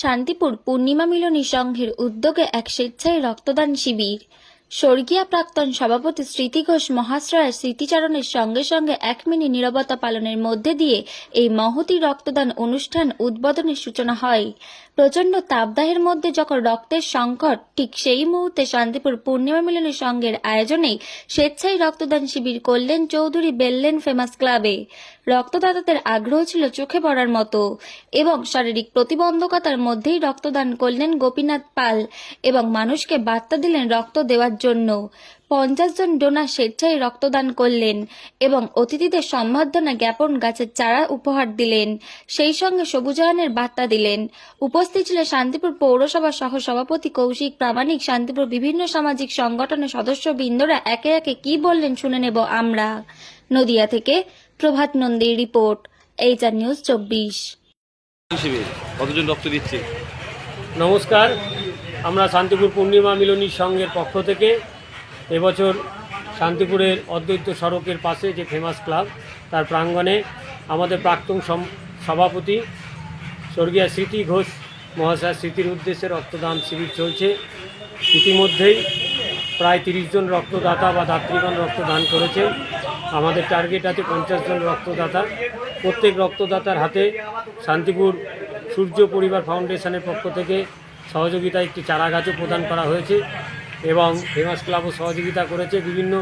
শান্তিপুর পূর্ণিমা মিলনী সংঘের উদ্যোগে এক স্বেচ্ছায় রক্তদান শিবির। স্বর্গীয় প্রাক্তন সভাপতি স্মৃতি ঘোষ মহাশ্রয়ের স্মৃতিচারণের সঙ্গে সঙ্গে এক মিনিট নীরবতা পালনের মধ্যে দিয়ে এই মহতি রক্তদান অনুষ্ঠান উদ্বোধনের সূচনা হয়। প্রচণ্ড তাপদাহের মধ্যে যখন রক্তের সংকট, ঠিক সেই মুহূর্তে শান্তিপুর পূর্ণিমা মিলনী সংঘের আয়োজনে স্বেচ্ছায় রক্তদান শিবির করলেন চৌধুরী বেললেন ফেমাস ক্লাবে। রক্তদাতাদের আগ্রহ ছিল চোখে পড়ার মতো এবং শারীরিক প্রতিবন্ধকতার মধ্যেই রক্তদান করলেন গোপীনাথ পাল এবং মানুষকে বার্তা দিলেন রক্ত দেওয়ার জন্য। পঞ্চাশ জন ডোনার স্বেচ্ছায় রক্তদান করলেন এবং অতিথিদের সম্বর্ধনা জ্ঞাপন গাছের চারা উপহার দিলেন। সেই সঙ্গে সবুজায়নের বার্তা দিলেন। উপস্থিত ছিলেন শান্তিপুর পৌরসভা সহ সভাপতি কৌশিক প্রামাণিক। শান্তিপুর বিভিন্ন সামাজিক সংগঠনের সদস্যবৃন্দরা একে একে কি বললেন শুনে নেব আমরা। নদিয়া থেকে প্রভাত নন্দীর রিপোর্ট এইচআর নিউজ চব্বিশ। হিসেবে কতজন রক্ত দিচ্ছে? নমস্কার আমরা শান্তিপুর পূর্ণিমা মিলনী সংঘের পক্ষ থেকে এবছর শান্তিপুরের অদ্বৈত সড়কের পাশে যে ফেমাস ক্লাব তার প্রাঙ্গণে আমাদের প্রাক্তন সভাপতি স্বর্গীয় স্মৃতি ঘোষ মহাশয় স্মৃতির উদ্দেশ্যে রক্তদান শিবির চলছে। ইতিমধ্যেই প্রায় তিরিশ জন রক্তদাতা বা দাত্রীগণ রক্তদান করেছে আমাদের টার্গেট আছে পঞ্চাশ জন রক্তদাতা। প্রত্যেক রক্তদাতার হাতে শান্তিপুর সূর্য পরিবার ফাউন্ডেশনের পক্ষ থেকে সহযোগিতা একটি চারা গাছও প্রদান করা হয়েছে এবং ফেমাস ক্লাবও সহযোগিতা করেছে বিভিন্ন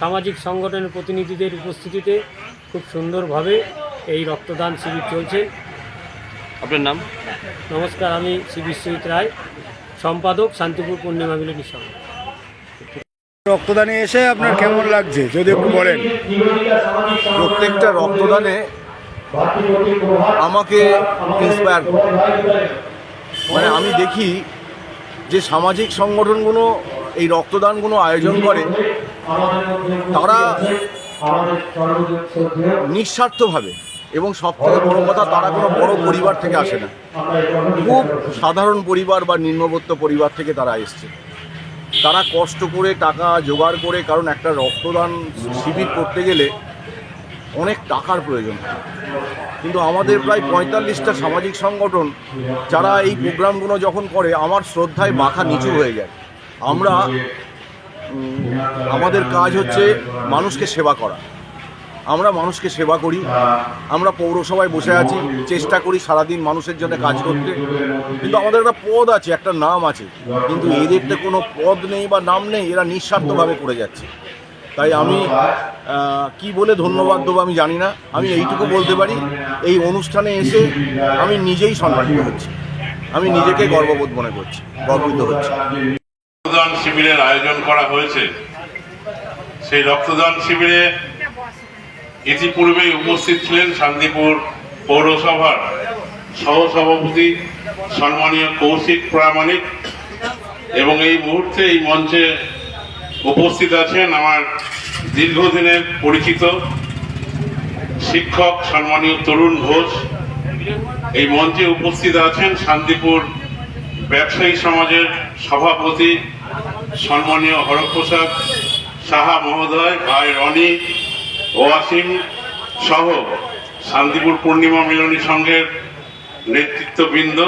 সামাজিক সংগঠনের প্রতিনিধিদের উপস্থিতিতে খুব সুন্দরভাবে এই রক্তদান শিবির চলছে। আপনার নাম? নমস্কার আমি শ্রী বিশ্বজিৎ রায় সম্পাদক শান্তিপুর পূর্ণিমা মিলনী সংঘ রক্তদানে এসে আপনার কেমন লাগছে? যদি একটু বলেন। প্রত্যেকটা রক্তদানে আমাকে ইন্সপায়ার মানে আমি দেখি যে সামাজিক সংগঠনগুলো এই রক্তদানগুলো আয়োজন করে, তারা নিঃস্বার্থভাবে এবং সব থেকে বড় কথা, তারা কোনো বড় পরিবার থেকে আসে না। খুব সাধারণ পরিবার বা নিম্নবর্ত পরিবার থেকে তারা এসছে। তারা কষ্ট করে টাকা জোগাড় করে, কারণ একটা রক্তদান শিবির করতে গেলে অনেক টাকার প্রয়োজন কিন্তু আমাদের প্রায় পঁয়তাল্লিশটা সামাজিক সংগঠন, যারা এই প্রোগ্রামগুলো যখন করে, আমার শ্রদ্ধায় মাথা নিচু হয়ে যায়। আমরা আমাদের কাজ হচ্ছে মানুষকে সেবা করা। আমরা মানুষকে সেবা করি। আমরা পৌরসভায় বসে আছি, চেষ্টা করি সারাদিন মানুষের জন্য কাজ করতে। কিন্তু আমাদের একটা পদ আছে, একটা নাম আছে। কিন্তু এদের তো কোনো পদ নেই বা নাম নেই, এরা নিঃস্বার্থভাবে করে যাচ্ছে। তাই আমি কি বলে ধন্যবাদ দেবো আমি জানি না। আমি এইটুকু বলতে পারি, এই অনুষ্ঠানে এসে আমি নিজেই সম্মানিত হচ্ছি। আমি নিজেকে গর্ববোধ মনে করছি, গর্বিত হচ্ছি। রক্তদান শিবিরের আয়োজন করা হয়েছে। সেই রক্তদান শিবিরে ইতিপূর্বেই উপস্থিত ছিলেন শান্তিপুর পৌরসভার সহসভাপতি সম্মানীয় কৌশিক প্রামাণিক এবং এই মুহূর্তে এই মঞ্চে উপস্থিত আছেন আমার দীর্ঘদিনের পরিচিত শিক্ষক সম্মানীয় তরুণ ঘোষ। এই মঞ্চে উপস্থিত আছেন শান্তিপুর ব্যবসায়ী সমাজের সভাপতি সম্মানীয় হরপ্রসাদ সাহা মহোদয়, ভাই রনি ওয়াসিম সহ শান্তিপুর পূর্ণিমা মিলনী সংঘের নেতৃত্ববৃন্দ,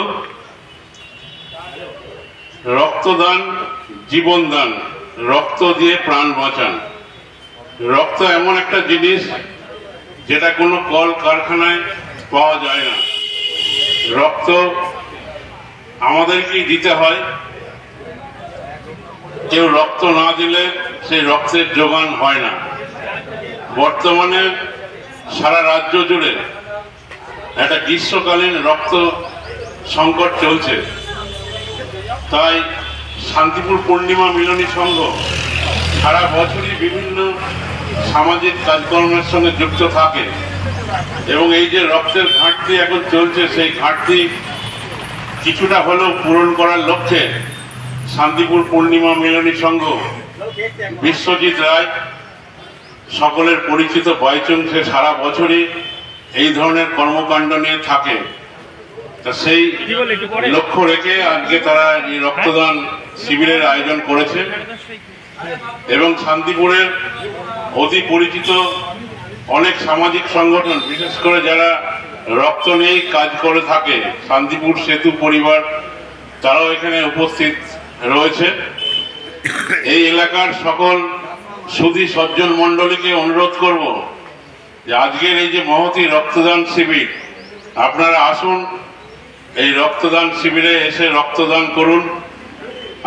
রক্তদান, জীবনদান, রক্ত দিয়ে প্রাণ বাঁচান। রক্ত এমন একটা জিনিস যেটা কোনো কল কারখানায় পাওয়া যায় না। রক্ত আমাদেরকেই দিতে হয়। কেউ রক্ত না দিলে সেই রক্তের যোগান হয় না। বর্তমানে সারা রাজ্য জুড়ে একটা গ্রীষ্মকালীন রক্ত সংকট চলছে। তাই শান্তিপুর পূর্ণিমা মিলনী সংঘ সারা বছরই বিভিন্ন সামাজিক কাজকর্মের সঙ্গে যুক্ত থাকে এবং এই যে রক্তের ঘাটতি এখন চলছে, সেই ঘাটতি কিছুটা হলেও পূরণ করার লক্ষ্যে শান্তিপুর পূর্ণিমা মিলনী সংঘ বিশ্বজিৎ রায় সকলের পরিচিত বাইচুং সে সারা বছরই এই ধরনের কর্মকাণ্ড নিয়ে থাকে। তা সেই লক্ষ্য রেখে আজকে তারা এই রক্তদান শিবিরের আয়োজন করেছে। এবং শান্তিপুরের অতি পরিচিত অনেক সামাজিক সংগঠন বিশেষ করে যারা রক্ত নিয়েই কাজ করে থাকে শান্তিপুর সেতু পরিবার তারাও এখানে উপস্থিত রয়েছে। এই এলাকার সকল সুধী সজ্জন মণ্ডলীকে অনুরোধ করব যে আজকের এই যে মহতি রক্তদান শিবির, আপনারা আসুন, এই রক্তদান শিবিরে এসে রক্তদান করুন।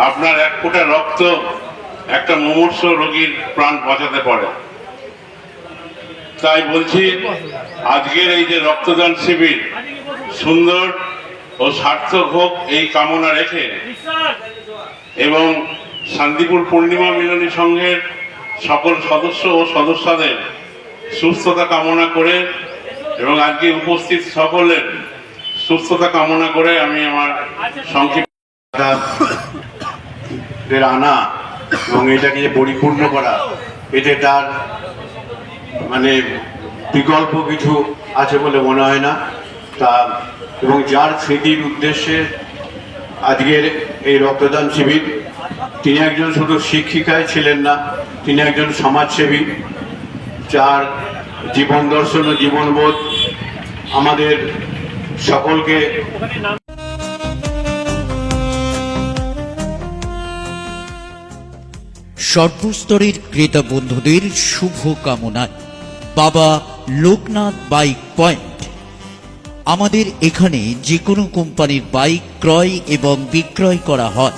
আপনার এক ফোঁটা রক্ত একটা মুমূর্ষ রোগীর প্রাণ বাঁচাতে পারে। তাই বলছি, আজকের এই যে রক্তদান শিবির সুন্দর ও সার্থক হোক এই কামনা রেখে এবং শান্তিপুর পূর্ণিমা মিলনী সংঘের সকল সদস্য ও সদস্যদের সুস্থতা কামনা করে এবং আজকে উপস্থিত সকলের সুস্থতা কামনা করে আমি আমার সংক্ষিপ্ত আনা এবং এটাকে যে পরিপূর্ণ করা, এতে তার মানে বিকল্প কিছু আছে বলে মনে হয় না। তা এবং যার স্মৃতির উদ্দেশ্যে আজকের এই রক্তদান শিবির তিনি একজন শুধু শিক্ষিকাই ছিলেন না, তিনি একজন সমাজসেবী, যার জীবন দর্শন ও জীবনবোধ আমাদের সকলকে সর্বস্তরের ক্রেতা বন্ধুদের শুভ কামনায় বাবা লোকনাথ বাইক পয়েন্ট। আমাদের এখানে যে কোনো কোম্পানির বাইক ক্রয় এবং বিক্রয় করা হয়।